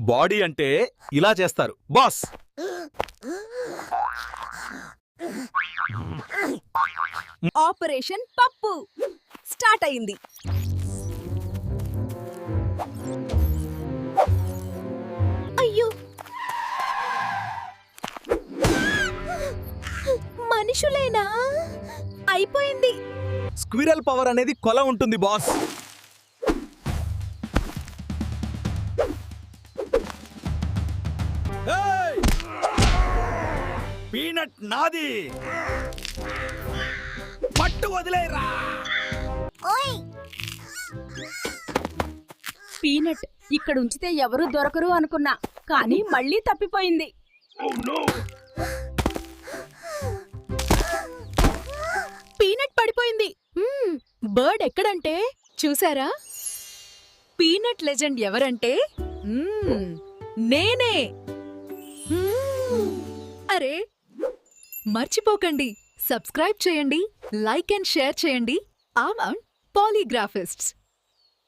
Body అంటే ఇలా చేస్తారు. బాస్! ఆపరేషన్ పప్పు. స్టార్ట్ అయింది. అయ్యో! మనుషులేనా? అయిపోయింది. స్క్విరల్ పవర్ అనేది కొల ఉంటుంది బాస్. పీనట్ నాది. పట్టు వదిలేరా. పీనట్ ఇక్కడ ఉంచితే ఎవరు దొరకరు అనుకున్నా కానీ మళ్ళీ తప్పిపోయింది. పీనట్ పడిపోయింది. మ్మ్, బర్డ్ ఎక్కడంటే చూసారా? పీనట్ లెజెండ్ ఎవరంటే మ్మ్, నేనే. అరే మర్చిపోకండి. సబ్స్క్రైబ్ చేయండి లైక్ అండ్ షేర్ చేయండి. ఆమ్ పాలీగ్రాఫిస్ట్స్.